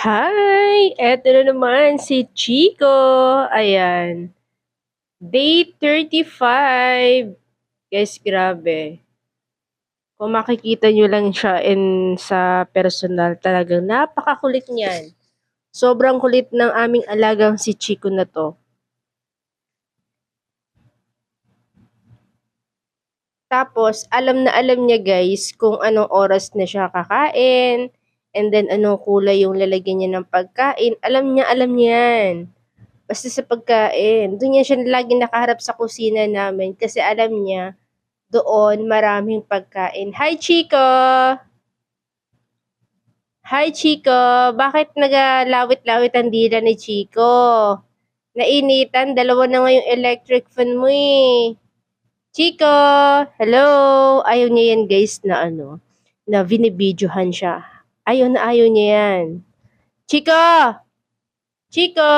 Hi! Eto na naman si Chico. Ayan. Day 35. Guys, grabe. Kung makikita nyo lang siya in sa personal, talagang napakakulit niyan. Sobrang kulit ng aming alagang si Chico na to. Tapos, alam na alam niya guys kung anong oras na siya kakain, and then anong kulay yung lalagyan niya ng pagkain. Alam niya, alam niya yan. Basta sa pagkain. Doon niya siya lagi nakaharap sa kusina namin kasi alam niya doon maraming pagkain. Hi, Chico! Hi, Chico! Bakit nagalawit-lawit ang dila ni Chico? Nainitan, dalawa na nga electric fan mo eh. Chico! Hello! Ayaw niya yan guys na ano, na vinibidyohan siya. Ayaw na ayaw niya yan. Chico! Chico!